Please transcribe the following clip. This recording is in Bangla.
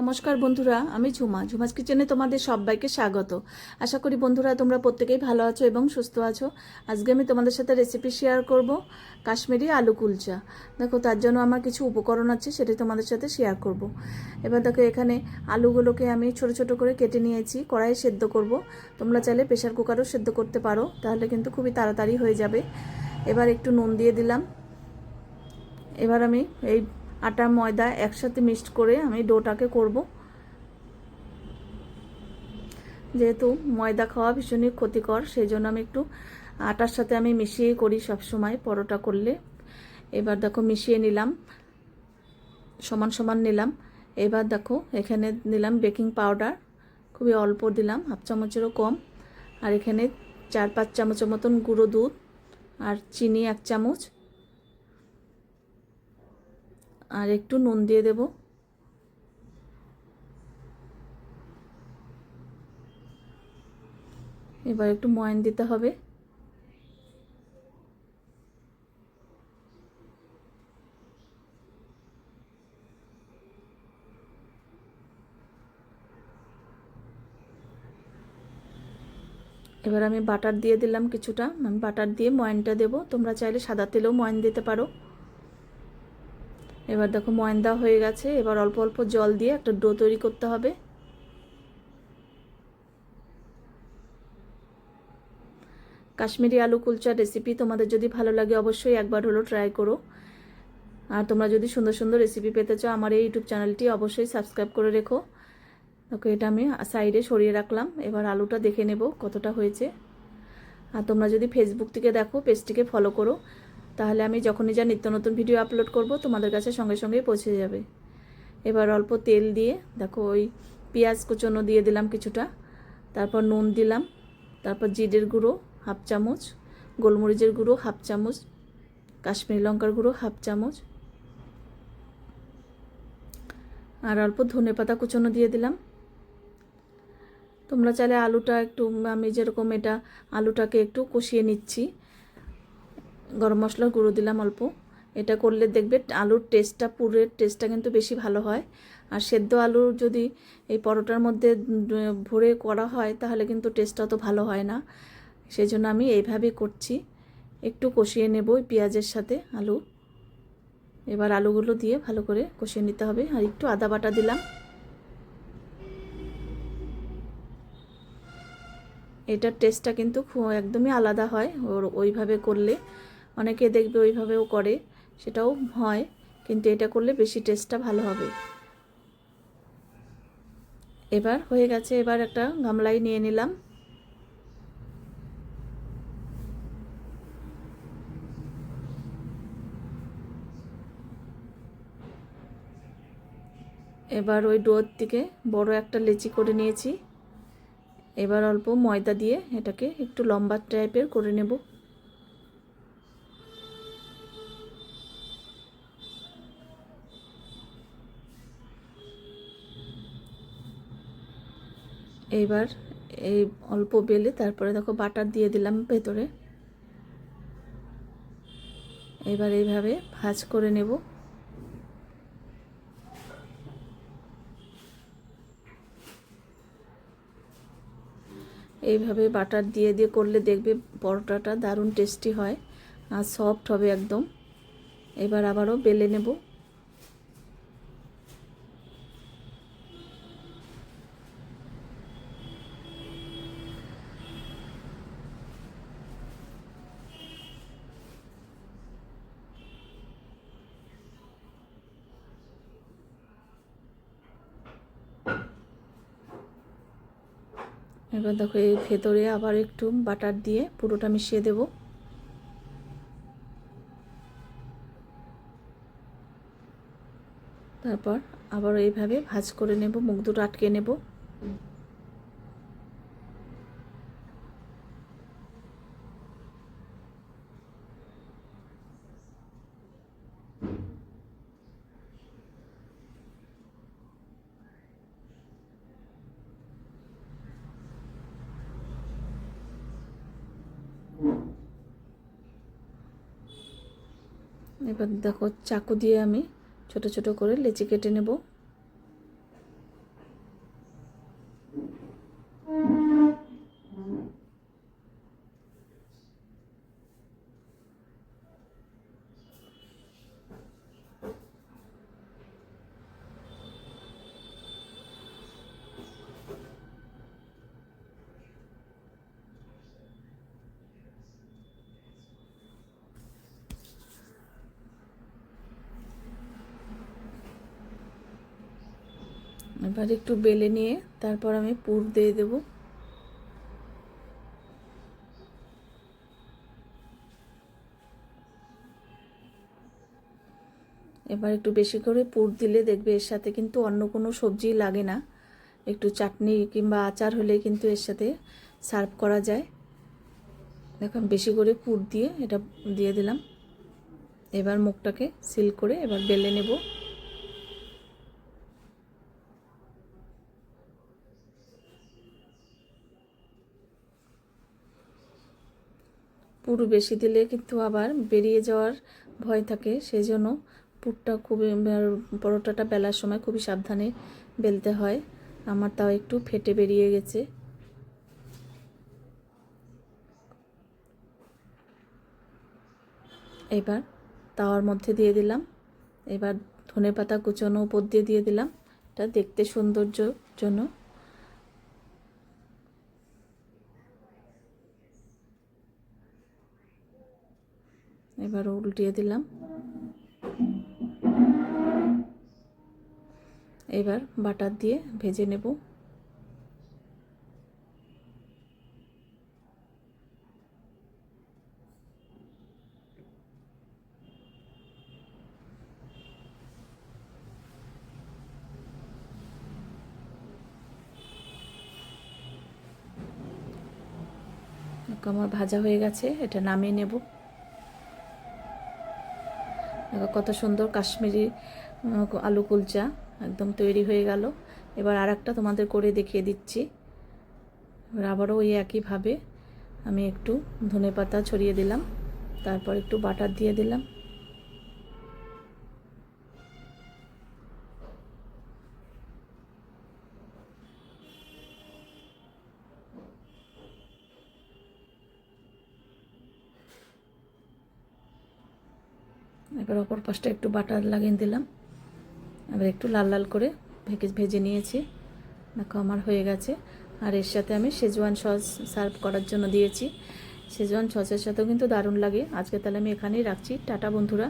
নমস্কার বন্ধুরা, আমি ঝুমা। ঝুমাস কিচেনে তোমাদের সবাইকে স্বাগত। আশা করি বন্ধুরা তোমরা প্রত্যেকেই ভালো আছো এবং সুস্থ আছো। আজকে আমি তোমাদের সাথে রেসিপি শেয়ার করব কাশ্মীরি আলু কুলচা। দেখো, তার জন্য আমার কিছু উপকরণ আছে সেটাই তোমাদের সাথে শেয়ার করব। এবার দেখো, এখানে আলুগুলোকে আমি ছোট ছোট করে কেটে নিয়েছি, কড়াইয়ে সেদ্ধ করব। তোমরা চাইলে প্রেশার কুকারও সেদ্ধ করতে পারো, তাহলে কিন্তু খুবই তাড়াতাড়ি হয়ে যাবে। এবার একটু নুন দিয়ে দিলাম। এবার আমি এই আটা, ময়দা একসাথে মিক্সড করে আমি ডোটাকে করব। যেহেতু ময়দা খাওয়া ভীষণই ক্ষতিকর সেই জন্য আমি একটু আটার সাথে আমি মিশিয়ে করি সব সময় পরোটা করলে। এবার দেখো মিশিয়ে নিলাম, সমান সমান নিলাম। এবার দেখো এখানে নিলাম বেকিং পাউডার, খুবই অল্প দিলাম, হাফ চামচেরও কম। আর এখানে চার, পাঁচ চামচের মতন গুঁড়ো দুধ আর চিনি এক চামচ। আর একটু নুন দিয়ে দেব। এবার একটু ময়ন দিতে হবে। এবার আমি বাটার দিয়ে দিলাম কিছুটা। আমি বাটার দিয়ে ময়নটা দেবো। তোমরা চাইলে সাদা তেলেও ময়ন দিতে পারো। এবার দেখো ময়দা হয়ে গেছে, এবার অল্প অল্প জল দিয়ে একটা ডো তৈরি করতে হবে। কাশ্মীরি আলু কুলচার রেসিপি তোমাদের যদি ভালো লাগে অবশ্যই একবার হলো ট্রাই করো। আর তোমরা যদি সুন্দর সুন্দর রেসিপি পেতে চাও, আমার এই ইউটিউব চ্যানেলটি অবশ্যই সাবস্ক্রাইব করে রেখো। ওকে এটা আমি সাইডে সরিয়ে রাখলাম, এবার আলুটা দেখে নেব কতটা হয়েছে। আর তোমরা যদি ফেসবুক থেকে দেখো পেজটিকে ফলো করো। তাহলে আমি যখনই যা নিত্য নতুন ভিডিও আপলোড করব, তোমাদের কাছে সঙ্গে সঙ্গেই পৌঁছে যাবে। এবার অল্প তেল দিয়ে, দেখো ওই পেঁয়াজ কুচনো দিয়ে দিলাম কিছুটা, তারপর নুন দিলাম, তারপর জিরের গুঁড়ো হাফ চামচ, গোলমরিচের গুঁড়ো হাফ চামচ, কাশ্মীরি লঙ্কার গুঁড়ো হাফ চামচ, আর অল্প ধনে পাতা কুচনো দিয়ে দিলাম। তোমরা চাইলে আলুটা একটু, আমি যেরকম এটা আলুটাকে একটু কষিয়ে নিচ্ছি গরম মশলার গুঁড়ো দিলাম অল্প। এটা করলে দেখবে আলুর টেস্টটা পুরের টেস্টটা কিন্তু বেশি ভালো হয়। আর সেদ্ধ আলু যদি এই পরোটার মধ্যে ভরে করা হয়, তাহলে কিন্তু টেস্টটা অত ভালো হয় না। সেই জন্য আমি এইভাবেই করছি। একটু কষিয়ে নেব পেঁয়াজের সাথে আলু। এবার আলুগুলো দিয়ে ভালো করে কষিয়ে নিতে হবে। আর একটু আদা বাটা দিলাম। এটার টেস্টটা কিন্তু একদমই আলাদা হয়। ওর ওইভাবে করলে অনেকে দেখবে ওইভাবেও করে, সেটাও হয়, কিন্তু এটা করলে বেশি টেস্টটা ভালো হবে। এবার হয়ে গেছে, এবার একটা গামলাই নিয়ে নিলাম। এবার ওই ডোর থেকে বড় একটা লেচি করে নিয়েছি। এবার অল্প ময়দা দিয়ে এটাকে একটু লম্বা টাইপের করে নেব। এইবার এই অল্প বেলে তারপরে দেখো বাটার দিয়ে দিলাম ভেতরে। এবার এইভাবে ভাজ করে নেব। এইভাবে বাটার দিয়ে দিয়ে করলে দেখবে পরোটাটা দারুণ টেস্টি হয় আর সফট হবে একদম। এবার আবারও বেলে নেব। এবার দেখো এই ভেতরে আবার একটু বাটার দিয়ে পুরোটা মিশিয়ে দেব। তারপর আবার এইভাবে ভাজ করে নেব, মুখ দুটো আটকে নেব। এবার দেখো চাকু দিয়ে আমি ছোট ছোট করে লেচি কেটে নেব। এবার একটু বেলে নিয়ে তারপর আমি পুর দিয়ে দেব। এবার একটু বেশি করে পুর দিলে দেখবে এর সাথে কিন্তু অন্য কোনো সবজি লাগে না। একটু চাটনি কিংবা আচার হলে কিন্তু এর সাথে সার্ভ করা যায়। দেখুন বেশি করে পুর দিয়ে এটা দিয়ে দিলাম। এবার মুখটাকে সিল করে এবার বেলে নেব। পুর বেশি দিলে কিন্তু আবার বেরিয়ে যাওয়ার ভয় থাকে। সেই জন্য পুরটা খুবই পরোটাটা বেলার সময় খুবই সাবধানে বেলতে হয়। আমার তাও একটু ফেটে বেরিয়ে গেছে। এবার তাওয়ার মধ্যে দিয়ে দিলাম। এবার ধনে পাতা কুচনো উপর দিয়ে দিয়ে দিলাম। এটা দেখতে সৌন্দর্য জন্য। এবার উল্টিয়ে দিলাম। এবার বাটার দিয়ে ভেজে নেব। আমার ভাজা হয়ে গেছে, এটা নামিয়ে নেব। কত সুন্দর কাশ্মীরি আলু কুলচা একদম তৈরি হয়ে গেল। এবার আর একটা তোমাদের করে দেখিয়ে দিচ্ছি। এবার আবারও ওই একইভাবে আমি একটু ধনে পাতা ছড়িয়ে দিলাম, তারপর একটু বাটার দিয়ে দিলাম। এবার অপর পাশটা একটু বাটার লাগিয়ে দিলাম। এবার একটু লাল লাল করে ভেজে ভেজে নিয়েছি। দেখো আমার হয়ে গেছে। আর এর সাথে আমি সেজওয়ান সস সার্ভ করার জন্য দিয়েছি। সেজওয়ান সসের সাথেও কিন্তু দারুণ লাগে। আজকে তাহলে আমি এখানেই রাখছি। টাটা বন্ধুরা।